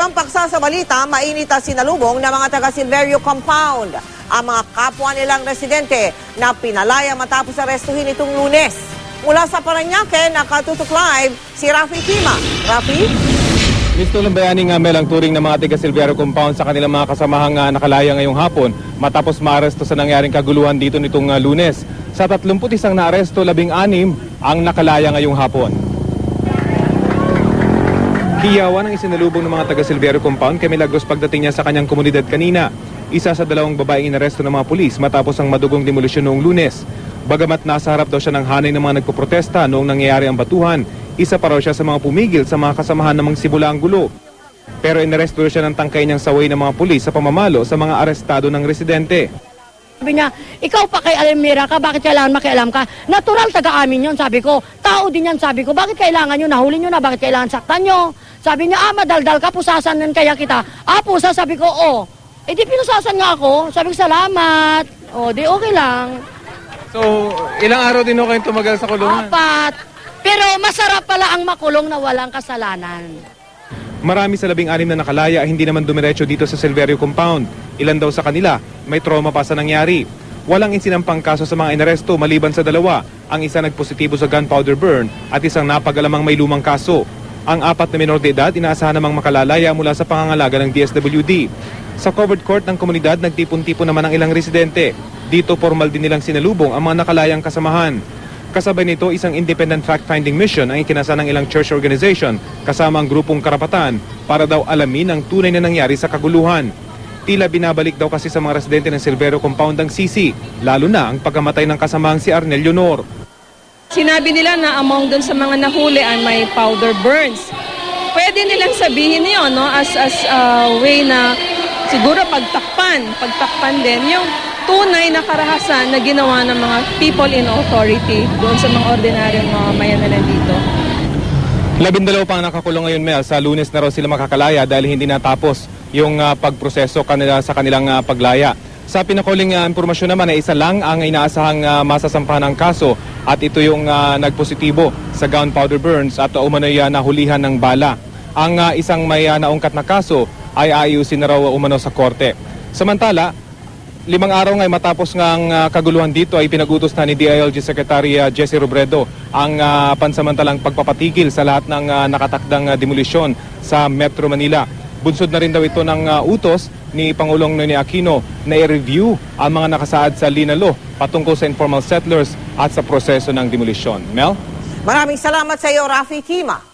ibang paksa sa balita, mainit ang sinalubong ng mga taga Silverio Compound. Ang mga kapwa nilang residente na pinalaya matapos arestuhin itong lunes. Mula sa Paranaque, nakatutok live si Rafi Tima. Rafi? Gusto ng bayaning uh, Mel ang turing ng mga taga Silvero Compound sa kanilang mga kasamahang uh, nakalaya ngayong hapon matapos maaresto sa nangyaring kaguluhan dito nitong uh, lunes. Sa 31 na aresto, 16 ang nakalaya ngayong hapon. Hiyawan ang isinalubong ng mga taga Silvero Compound kay Milagros pagdating niya sa kanyang komunidad kanina. Isa sa dalawang babaeng inaresto ng mga pulis matapos ang madugong demolisyon noong lunes. Bagamat nasa harap daw siya ng hanay ng mga nagpoprotesta noong nangyayari ang batuhan, isa pa raw siya sa mga pumigil sa mga kasamahan namang simula ang gulo. Pero inaresto siya ng tangkay niyang saway ng mga pulis sa pamamalo sa mga arestado ng residente. Sabi niya, ikaw pa kay Almira ka, bakit kailangan makialam ka? Natural taga-amin yun, sabi ko. Tao din yan, sabi ko. Bakit kailangan nyo? Nahuli nyo na, bakit kailangan saktan nyo? Sabi niya, ah, madaldal ka, pusasan nan kaya kita. Ah, pusa, sabi ko, oh. Eh di pinusasan nga ako. Sabi ko, salamat. Oh, di okay lang. So, ilang araw din ako kayong tumagal sa Apat. Pero masarap pala ang makulong na walang kasalanan. Marami sa labing anim na nakalaya hindi naman dumiretso dito sa Silverio Compound. Ilan daw sa kanila may trauma pa sa nangyari. Walang insinampang kaso sa mga inaresto maliban sa dalawa. Ang isa nagpositibo sa gunpowder burn at isang napagalamang may lumang kaso. Ang apat na minor de edad inaasahan namang makalalaya mula sa pangangalaga ng DSWD. Sa covered court ng komunidad, nagtipon-tipon naman ang ilang residente. Dito formal din nilang sinalubong ang mga nakalayang kasamahan. Kasabay nito, isang independent fact-finding mission ang ikinasa ng ilang church organization kasama ang grupong karapatan para daw alamin ang tunay na nangyari sa kaguluhan. Tila binabalik daw kasi sa mga residente ng Silvero Compound ang sisi, lalo na ang pagkamatay ng kasamahang si Arnel Leonor. Sinabi nila na among dun sa mga nahuli ay may powder burns. Pwede nilang sabihin yun no? as, as a way na siguro pagtakpan, pagtakpan din yung tunay na karahasan na ginawa ng mga people in authority doon sa mga ordinaryong mga mayan na nandito. Labindalawa pa ang nakakulong ngayon, Mel. Sa lunes na raw sila makakalaya dahil hindi natapos yung ah, pagproseso kanila sa kanilang ah, paglaya. Sa pinakuling ah, impormasyon naman ay isa lang ang inaasahang ah, masasampahan ng kaso at ito yung ah, nagpositibo sa gunpowder burns at umano'y ah, nahulihan ng bala. Ang ah, isang may ah, naungkat na kaso ay ayusin na raw umano sa korte. Samantala, Limang araw ngay matapos ang ah, kaguluhan dito ay pinagutos na ni DILG Secretary ah, Jesse Robredo ang ah, pansamantalang pagpapatigil sa lahat ng ah, nakatakdang ah, demolisyon sa Metro Manila. Bunsod na rin daw ito ng ah, utos ni Pangulong Noynoy Aquino na i-review ang mga nakasaad sa Lina Law patungkol sa informal settlers at sa proseso ng demolisyon. Mel? Maraming salamat sa iyo, Rafi Tima.